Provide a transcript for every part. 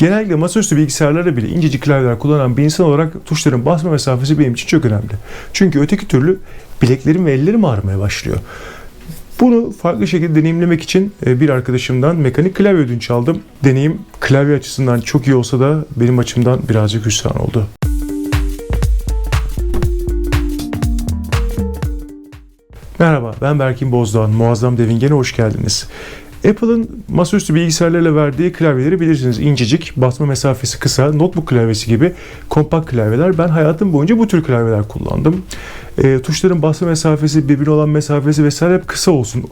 Genellikle masaüstü bilgisayarlarda bile incecik klavyeler kullanan bir insan olarak tuşların basma mesafesi benim için çok önemli. Çünkü öteki türlü bileklerim ve ellerim ağrımaya başlıyor. Bunu farklı şekilde deneyimlemek için e, bir arkadaşımdan mekanik klavye ödünç aldım. Deneyim klavye açısından çok iyi olsa da benim açımdan birazcık hüsran oldu. Merhaba, ben Berkin Bozdoğan. Muazzam Devingen'e hoş geldiniz. Apple'ın masaüstü bilgisayarlarla verdiği klavyeleri bilirsiniz. İncecik, basma mesafesi kısa, notebook klavyesi gibi kompakt klavyeler. Ben hayatım boyunca bu tür klavyeler kullandım. E, tuşların basma mesafesi, birbirine olan mesafesi vesaire hep kısa olsun,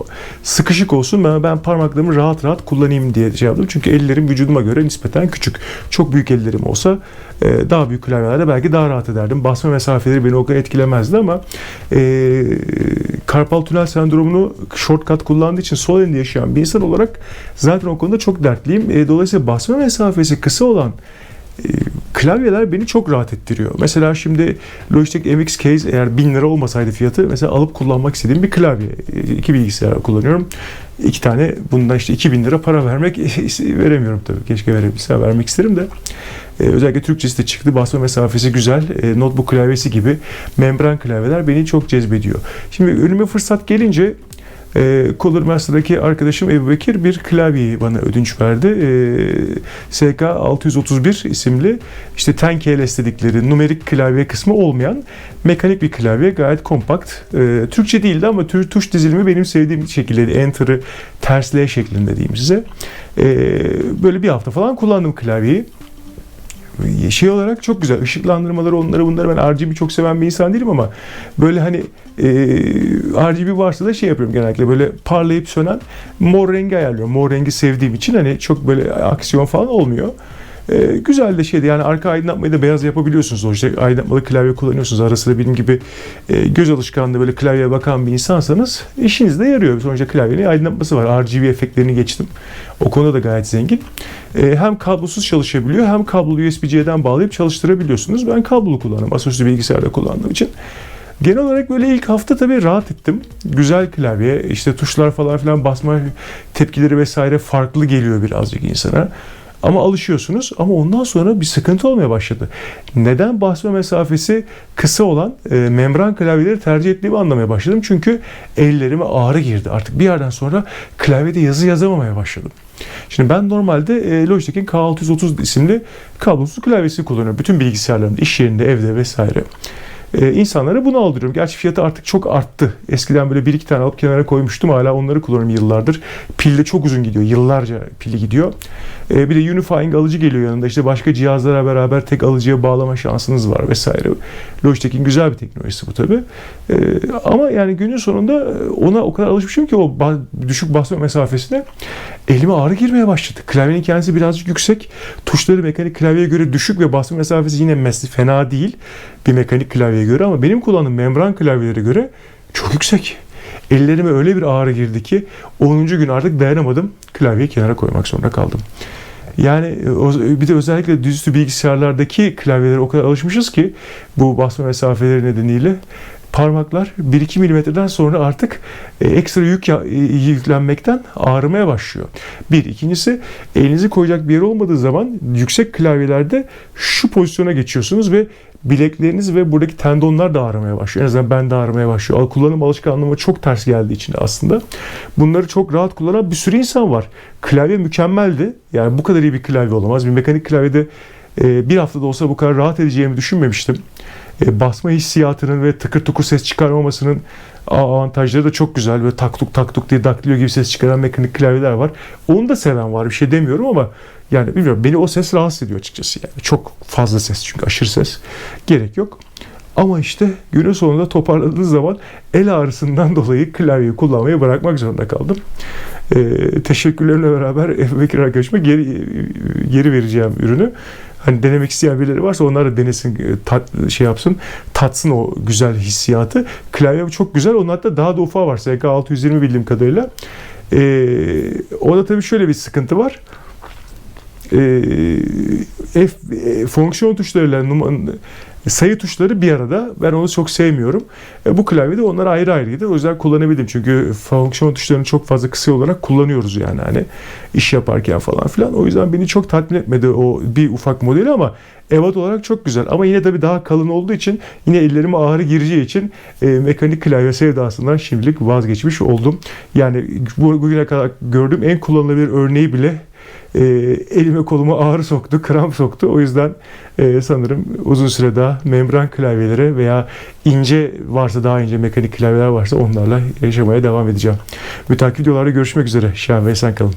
sıkışık olsun. Ben, ben parmaklarımı rahat rahat kullanayım diye şey yaptım. Çünkü ellerim vücuduma göre nispeten küçük. Çok büyük ellerim olsa e, daha büyük klavyelerde belki daha rahat ederdim. Basma mesafeleri beni o kadar etkilemezdi ama e, karpal tünel sendromunu shortcut kullandığı için sol elinde yaşayan bir insan olarak zaten o konuda çok dertliyim. E, dolayısıyla basma mesafesi kısa olan e, klavyeler beni çok rahat ettiriyor. Mesela şimdi Logitech MX Case eğer 1000 lira olmasaydı fiyatı mesela alıp kullanmak istediğim bir klavye. E, iki bilgisayar kullanıyorum. İki tane bundan işte 2000 lira para vermek veremiyorum tabii. Keşke verebilsem vermek isterim de. Ee, özellikle Türkçesi de çıktı. Basma mesafesi güzel. Ee, notebook klavyesi gibi membran klavyeler beni çok cezbediyor. Şimdi önüme fırsat gelince e, Color Master'daki arkadaşım Ebu Bekir bir klavyeyi bana ödünç verdi. E, SK 631 isimli işte 10KLS dedikleri numerik klavye kısmı olmayan mekanik bir klavye gayet kompakt. E, Türkçe değildi ama tür tuş dizilimi benim sevdiğim şekildeydi. Enter'ı ters L şeklinde diyeyim size. E, böyle bir hafta falan kullandım klavyeyi şey olarak çok güzel. Işıklandırmaları onları bunları ben RGB çok seven bir insan değilim ama böyle hani e, RGB varsa da şey yapıyorum genellikle böyle parlayıp sönen mor rengi ayarlıyorum. Mor rengi sevdiğim için hani çok böyle aksiyon falan olmuyor. E, güzel de şeydi yani arka aydınlatmayı da beyaz yapabiliyorsunuz. O işte aydınlatmalı klavye kullanıyorsunuz. Arasında benim gibi e, göz alışkanlığı böyle klavyeye bakan bir insansanız işinizde yarıyor. Sonuçta klavyenin aydınlatması var. RGB efektlerini geçtim. O konuda da gayet zengin. E, hem kablosuz çalışabiliyor hem kablolu USB-C'den bağlayıp çalıştırabiliyorsunuz. Ben kablolu kullanıyorum. Asus'lu bilgisayarda kullandığım için. Genel olarak böyle ilk hafta tabii rahat ettim. Güzel klavye, işte tuşlar falan filan basma tepkileri vesaire farklı geliyor birazcık insana. Ama alışıyorsunuz ama ondan sonra bir sıkıntı olmaya başladı. Neden basma mesafesi kısa olan e, membran klavyeleri tercih ettiğimi anlamaya başladım. Çünkü ellerime ağrı girdi. Artık bir yerden sonra klavyede yazı yazamamaya başladım. Şimdi ben normalde e, Logitech'in K630 isimli kablosuz klavyesi kullanıyorum. Bütün bilgisayarlarımda, iş yerinde, evde vesaire e, insanlara bunu aldırıyorum. Gerçi fiyatı artık çok arttı. Eskiden böyle bir iki tane alıp kenara koymuştum. Hala onları kullanıyorum yıllardır. Pil de çok uzun gidiyor. Yıllarca pili gidiyor. E, bir de unifying alıcı geliyor yanında. İşte başka cihazlara beraber tek alıcıya bağlama şansınız var vesaire. Logitech'in güzel bir teknolojisi bu tabi. E, ama yani günün sonunda ona o kadar alışmışım ki o düşük basma mesafesine elime ağrı girmeye başladı. Klavyenin kendisi birazcık yüksek. Tuşları mekanik klavyeye göre düşük ve basma mesafesi yine fena değil bir mekanik klavyeye göre ama benim kullandığım membran klavyelere göre çok yüksek. Ellerime öyle bir ağrı girdi ki 10. gün artık dayanamadım. Klavyeyi kenara koymak zorunda kaldım. Yani bir de özellikle dizüstü bilgisayarlardaki klavyelere o kadar alışmışız ki bu basma mesafeleri nedeniyle parmaklar 1-2 milimetreden sonra artık e, ekstra yük e, yüklenmekten ağrımaya başlıyor. Bir. ikincisi elinizi koyacak bir yer olmadığı zaman yüksek klavyelerde şu pozisyona geçiyorsunuz ve bilekleriniz ve buradaki tendonlar da ağrımaya başlıyor. En azından ben de ağrımaya başlıyor. Kullanım alışkanlığıma çok ters geldiği için aslında. Bunları çok rahat kullanan bir sürü insan var. Klavye mükemmeldi. Yani bu kadar iyi bir klavye olamaz. Bir mekanik klavyede e, bir haftada olsa bu kadar rahat edeceğimi düşünmemiştim. E, basma hissiyatının ve tıkır tıkır ses çıkarmamasının avantajları da çok güzel. Böyle taktuk taktuk diye daklıyor gibi ses çıkaran mekanik klavyeler var. Onu da seven var. Bir şey demiyorum ama yani bilmiyorum beni o ses rahatsız ediyor açıkçası yani. Çok fazla ses çünkü aşırı ses. Gerek yok. Ama işte günün sonunda toparladığınız zaman el ağrısından dolayı klavyeyi kullanmayı bırakmak zorunda kaldım. Ee, teşekkürlerimle beraber Bekir arkadaşıma geri, geri vereceğim ürünü. Hani denemek isteyen birileri varsa onlar da denesin, e, tat, şey yapsın, tatsın o güzel hissiyatı. Klavye çok güzel. Onun hatta daha da ufağı var. SK 620 bildiğim kadarıyla. Ee, orada tabii şöyle bir sıkıntı var. Ee, F, e, fonksiyon tuşlarıyla sayı tuşları bir arada. Ben onu çok sevmiyorum. E, bu klavyede onlar ayrı ayrıydı. O yüzden kullanabildim. Çünkü fonksiyon tuşlarını çok fazla kısa olarak kullanıyoruz yani hani iş yaparken falan filan. O yüzden beni çok tatmin etmedi o bir ufak modeli ama ebat olarak çok güzel. Ama yine tabii daha kalın olduğu için yine ellerime ağrı gireceği için e, mekanik klavye sevdasından şimdilik vazgeçmiş oldum. Yani bu, bugüne kadar gördüğüm en kullanılabilir örneği bile e, elime koluma ağrı soktu, kramp soktu. O yüzden e, sanırım uzun süre daha membran klavyelere veya ince varsa daha ince mekanik klavyeler varsa onlarla yaşamaya devam edeceğim. Mütakip videolarda görüşmek üzere. Şahin ve sen kalın.